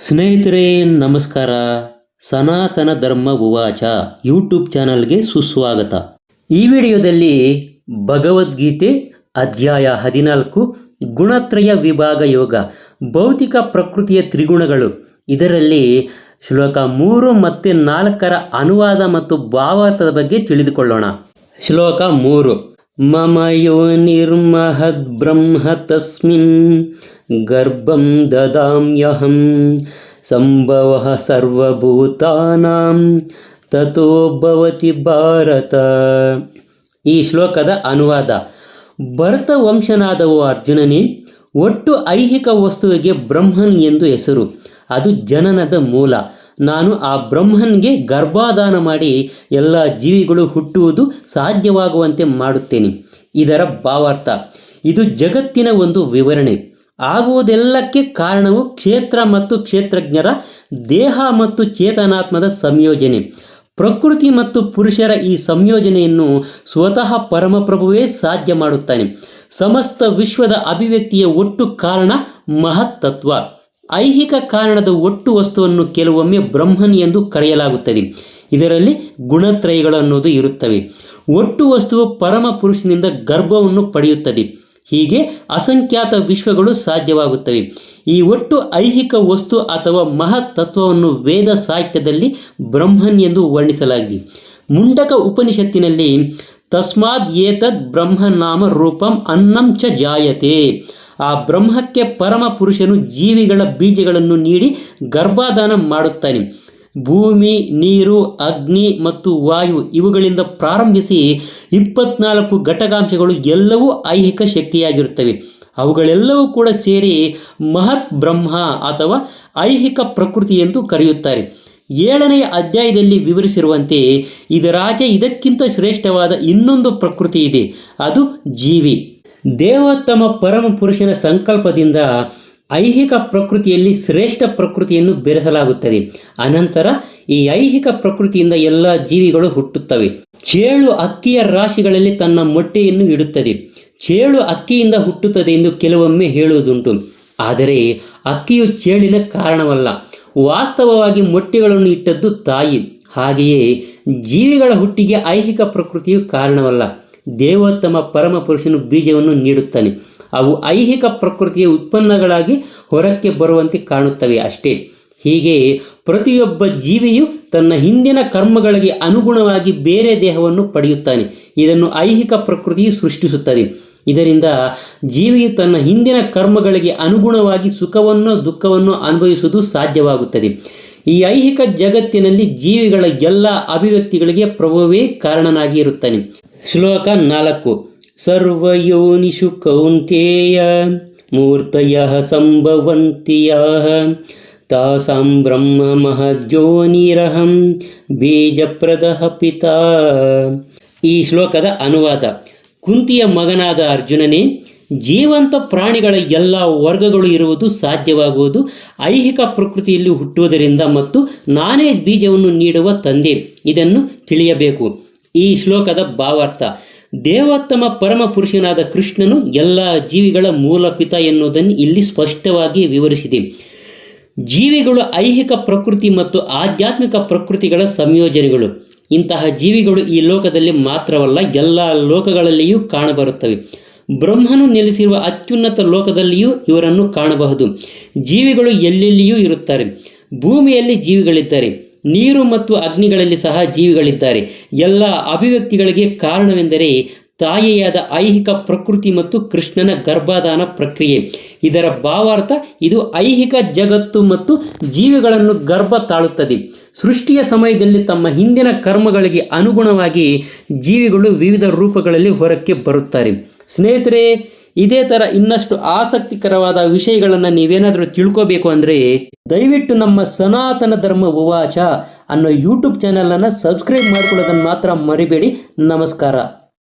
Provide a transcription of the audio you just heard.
ಸ್ನೇಹಿತರೆ, ನಮಸ್ಕಾರ. ಸನಾತನ ಧರ್ಮ ಉವಾಚ ಯೂಟ್ಯೂಬ್ ಚಾನಲ್ಗೆ ಸುಸ್ವಾಗತ. ಈ ವಿಡಿಯೋದಲ್ಲಿ ಭಗವದ್ಗೀತೆ ಅಧ್ಯಾಯ ಹದಿನಾಲ್ಕು, ಗುಣತ್ರಯ ವಿಭಾಗ ಯೋಗ, ಭೌತಿಕ ಪ್ರಕೃತಿಯ ತ್ರಿಗುಣಗಳು. ಇದರಲ್ಲಿ ಶ್ಲೋಕ ಮೂರು ಮತ್ತು ನಾಲ್ಕರ ಅನುವಾದ ಮತ್ತು ಭಾವಾರ್ಥದ ಬಗ್ಗೆ ತಿಳಿದುಕೊಳ್ಳೋಣ. ಶ್ಲೋಕ ಮೂರು. ನಿರ್ಮಹದ್ ಬ್ರಹ್ಮ ತಸ್ಮಿನ್ ಗರ್ಭಂ ದದಾಮ್ಯಹಂ ಸಂಭವ ಸರ್ವಭೂತಾನಾಂ ತಥೋ ಭವತಿ ಭಾರತ ಈ ಶ್ಲೋಕದ ಅನುವಾದ, ಭರತ ವಂಶನಾದವು ಅರ್ಜುನನೇ, ಒಟ್ಟು ಐಹಿಕ ವಸ್ತುವಿಗೆ ಬ್ರಹ್ಮನ್ ಎಂದು ಹೆಸರು. ಅದು ಜನನದ ಮೂಲ. ನಾನು ಆ ಬ್ರಹ್ಮನ್ಗೆ ಗರ್ಭಾಧಾನ ಮಾಡಿ ಎಲ್ಲ ಜೀವಿಗಳು ಹುಟ್ಟುವುದು ಸಾಧ್ಯವಾಗುವಂತೆ ಮಾಡುತ್ತೇನೆ. ಇದರ ಭಾವಾರ್ಥ, ಇದು ಜಗತ್ತಿನ ಒಂದು ವಿವರಣೆ. ಆಗುವುದೆಲ್ಲಕ್ಕೆ ಕಾರಣವು ಕ್ಷೇತ್ರ ಮತ್ತು ಕ್ಷೇತ್ರಜ್ಞರ ದೇಹ ಮತ್ತು ಚೇತನಾತ್ಮದ ಸಂಯೋಜನೆ. ಪ್ರಕೃತಿ ಮತ್ತು ಪುರುಷರ ಈ ಸಂಯೋಜನೆಯನ್ನು ಸ್ವತಃ ಪರಮಪ್ರಭುವೇ ಸಾಧ್ಯ ಮಾಡುತ್ತಾನೆ. ಸಮಸ್ತ ವಿಶ್ವದ ಅಭಿವ್ಯಕ್ತಿಯ ಒಟ್ಟು ಕಾರಣ ಮಹತ್ತತ್ವ. ಐಹಿಕ ಕಾರಣದ ಒಟ್ಟು ವಸ್ತುವನ್ನು ಕೆಲವೊಮ್ಮೆ ಬ್ರಹ್ಮನ್ ಎಂದು ಕರೆಯಲಾಗುತ್ತದೆ. ಇದರಲ್ಲಿ ಗುಣತ್ರಯಗಳು ಅನ್ನೋದು ಇರುತ್ತವೆ. ಒಟ್ಟು ವಸ್ತುವು ಪರಮ ಪುರುಷನಿಂದ ಗರ್ಭವನ್ನು ಪಡೆಯುತ್ತದೆ. ಹೀಗೆ ಅಸಂಖ್ಯಾತ ವಿಶ್ವಗಳು ಸಾಧ್ಯವಾಗುತ್ತವೆ. ಈ ಒಟ್ಟು ಐಹಿಕ ವಸ್ತು ಅಥವಾ ಮಹತ್ತತ್ವವನ್ನು ವೇದ ಸಾಹಿತ್ಯದಲ್ಲಿ ಬ್ರಹ್ಮನ್ ಎಂದು ವರ್ಣಿಸಲಾಗಿದೆ. ಮುಂಡಕ ಉಪನಿಷತ್ತಿನಲ್ಲಿ ತಸ್ಮಾದ್ ಏತದ್ ಬ್ರಹ್ಮನಾಮ ರೂಪಂ ಅನ್ನಂ ಚ ಜಾಯತೆ. ಆ ಬ್ರಹ್ಮಕ್ಕೆ ಪರಮ ಪುರುಷನು ಜೀವಿಗಳ ಬೀಜಗಳನ್ನು ನೀಡಿ ಗರ್ಭಾಧಾನ ಮಾಡುತ್ತಾನೆ. ಭೂಮಿ, ನೀರು, ಅಗ್ನಿ ಮತ್ತು ವಾಯು ಇವುಗಳಿಂದ ಪ್ರಾರಂಭಿಸಿ ಇಪ್ಪತ್ನಾಲ್ಕು ಘಟಕಾಂಶಗಳು ಎಲ್ಲವೂ ಐಹಿಕ ಶಕ್ತಿಯಾಗಿರುತ್ತವೆ. ಅವುಗಳೆಲ್ಲವೂ ಕೂಡ ಸೇರಿ ಮಹತ್ ಬ್ರಹ್ಮ ಅಥವಾ ಐಹಿಕ ಪ್ರಕೃತಿ ಎಂದು ಕರೆಯುತ್ತಾರೆ. ಏಳನೆಯ ಅಧ್ಯಾಯದಲ್ಲಿ ವಿವರಿಸಿರುವಂತೆ ಇದರಾಜ ಇದಕ್ಕಿಂತ ಶ್ರೇಷ್ಠವಾದ ಇನ್ನೊಂದು ಪ್ರಕೃತಿ ಇದೆ. ಅದು ಜೀವಿ. ದೇವೋತ್ತಮ ಪರಮ ಪುರುಷನ ಸಂಕಲ್ಪದಿಂದ ಐಹಿಕ ಪ್ರಕೃತಿಯಲ್ಲಿ ಶ್ರೇಷ್ಠ ಪ್ರಕೃತಿಯನ್ನು ಬೆರೆಸಲಾಗುತ್ತದೆ. ಅನಂತರ ಈ ಐಹಿಕ ಪ್ರಕೃತಿಯಿಂದ ಎಲ್ಲ ಜೀವಿಗಳು ಹುಟ್ಟುತ್ತವೆ. ಚೇಳು ಅಕ್ಕಿಯ ರಾಶಿಗಳಲ್ಲಿ ತನ್ನ ಮೊಟ್ಟೆಯನ್ನು ಇಡುತ್ತದೆ. ಚೇಳು ಅಕ್ಕಿಯಿಂದ ಹುಟ್ಟುತ್ತದೆ ಎಂದು ಕೆಲವೊಮ್ಮೆ ಹೇಳುವುದುಂಟು. ಆದರೆ ಅಕ್ಕಿಯು ಚೇಳಿನ ಕಾರಣವಲ್ಲ. ವಾಸ್ತವವಾಗಿ ಮೊಟ್ಟೆಗಳನ್ನು ಇಟ್ಟದ್ದು ತಾಯಿ. ಹಾಗೆಯೇ ಜೀವಿಗಳ ಹುಟ್ಟಿಗೆ ಐಹಿಕ ಪ್ರಕೃತಿಯು ಕಾರಣವಲ್ಲ. ದೇವೋತ್ತಮ ಪರಮ ಪುರುಷನು ಬೀಜವನ್ನು ನೀಡುತ್ತಾನೆ. ಅವು ಐಹಿಕ ಪ್ರಕೃತಿಯ ಉತ್ಪನ್ನಗಳಾಗಿ ಹೊರಕ್ಕೆ ಬರುವಂತೆ ಕಾಣುತ್ತವೆ ಅಷ್ಟೇ. ಹೀಗೆ ಪ್ರತಿಯೊಬ್ಬ ಜೀವಿಯು ತನ್ನ ಹಿಂದಿನ ಕರ್ಮಗಳಿಗೆ ಅನುಗುಣವಾಗಿ ಬೇರೆ ದೇಹವನ್ನು ಪಡೆಯುತ್ತಾನೆ. ಇದನ್ನು ಐಹಿಕ ಪ್ರಕೃತಿಯು ಸೃಷ್ಟಿಸುತ್ತದೆ. ಇದರಿಂದ ಜೀವಿಯು ತನ್ನ ಹಿಂದಿನ ಕರ್ಮಗಳಿಗೆ ಅನುಗುಣವಾಗಿ ಸುಖವನ್ನು ದುಃಖವನ್ನು ಅನುಭವಿಸುವುದು ಸಾಧ್ಯವಾಗುತ್ತದೆ. ಈ ಐಹಿಕ ಜಗತ್ತಿನಲ್ಲಿ ಜೀವಿಗಳ ಎಲ್ಲ ಅಭಿವ್ಯಕ್ತಿಗಳಿಗೆ ಪ್ರಭುವೇ ಕಾರಣನಾಗಿ ಇರುತ್ತಾನೆ. ಶ್ಲೋಕ ನಾಲ್ಕು. ಸರ್ವಯೋನಿಷು ಕೌಂತೇಯ ಮೂರ್ತಯ ಸಂಭವಂತಿಯ ತಾಸಾಂ ಬ್ರಹ್ಮ ಮಹಜ್ಯೋನಿರಹಂ ಬೀಜಪ್ರದ ಪಿತಾ. ಈ ಶ್ಲೋಕದ ಅನುವಾದ. ಕುಂತಿಯ ಮಗನಾದ ಅರ್ಜುನನೇ ಜೀವಂತ ಪ್ರಾಣಿಗಳ ಎಲ್ಲ ವರ್ಗಗಳು ಇರುವುದು ಸಾಧ್ಯವಾಗುವುದು. ಐಹಿಕ ಪ್ರಕೃತಿಯಲ್ಲಿ ಹುಟ್ಟುವುದರಿಂದ ಮತ್ತು ನಾನೇ ಬೀಜವನ್ನು ನೀಡುವ ತಂದೆ. ಇದನ್ನು ತಿಳಿಯಬೇಕು. ಈ ಶ್ಲೋಕದ ಭಾವಾರ್ಥ, ದೇವೋತ್ತಮ ಪರಮ ಪುರುಷನಾದ ಕೃಷ್ಣನು ಎಲ್ಲ ಜೀವಿಗಳ ಮೂಲ ಪಿತ ಎನ್ನುವುದನ್ನು ಇಲ್ಲಿ ಸ್ಪಷ್ಟವಾಗಿ ವಿವರಿಸಿದೆ. ಜೀವಿಗಳು ಐಹಿಕ ಪ್ರಕೃತಿ ಮತ್ತು ಆಧ್ಯಾತ್ಮಿಕ ಪ್ರಕೃತಿಗಳ ಸಂಯೋಜನೆಗಳು. ಇಂತಹ ಜೀವಿಗಳು ಈ ಲೋಕದಲ್ಲಿ ಮಾತ್ರವಲ್ಲ, ಎಲ್ಲ ಲೋಕಗಳಲ್ಲಿಯೂ ಕಾಣಬರುತ್ತವೆ. ಬ್ರಹ್ಮನು ನೆಲೆಸಿರುವ ಅತ್ಯುನ್ನತ ಲೋಕದಲ್ಲಿಯೂ ಇವರನ್ನು ಕಾಣಬಹುದು. ಜೀವಿಗಳು ಎಲ್ಲೆಲ್ಲಿಯೂ ಇರುತ್ತಾರೆ. ಭೂಮಿಯಲ್ಲಿ ಜೀವಿಗಳಿದ್ದಾರೆ. ನೀರು ಮತ್ತು ಅಗ್ನಿಗಳಲ್ಲಿ ಸಹ ಜೀವಿಗಳಿದ್ದಾರೆ. ಎಲ್ಲ ಅಭಿವ್ಯಕ್ತಿಗಳಿಗೆ ಕಾರಣವೆಂದರೆ ತಾಯಿಯಾದ ಐಹಿಕ ಪ್ರಕೃತಿ ಮತ್ತು ಕೃಷ್ಣನ ಗರ್ಭಾಧಾನ ಪ್ರಕ್ರಿಯೆ. ಇದರ ಭಾವಾರ್ಥ ಇದು ಐಹಿಕ ಜಗತ್ತು ಮತ್ತು ಜೀವಿಗಳನ್ನು ಗರ್ಭ ತಾಳುತ್ತದೆ. ಸೃಷ್ಟಿಯ ಸಮಯದಲ್ಲಿ ತಮ್ಮ ಹಿಂದಿನ ಕರ್ಮಗಳಿಗೆ ಅನುಗುಣವಾಗಿ ಜೀವಿಗಳು ವಿವಿಧ ರೂಪಗಳಲ್ಲಿ ಹೊರಕ್ಕೆ ಬರುತ್ತಾರೆ. ಸ್ನೇಹಿತರೆ, ಇದೇ ಥರ ಇನ್ನಷ್ಟು ಆಸಕ್ತಿಕರವಾದ ವಿಷಯಗಳನ್ನು ನೀವೇನಾದರೂ ತಿಳ್ಕೋಬೇಕು ಅಂದರೆ, ದಯವಿಟ್ಟು ನಮ್ಮ ಸನಾತನ ಧರ್ಮ ಉವಾಚ ಅನ್ನೋ ಯೂಟ್ಯೂಬ್ ಚಾನಲನ್ನು ಸಬ್ಸ್ಕ್ರೈಬ್ ಮಾಡ್ಕೊಳ್ಳೋದನ್ನು ಮಾತ್ರ ಮರಿಬೇಡಿ. ನಮಸ್ಕಾರ.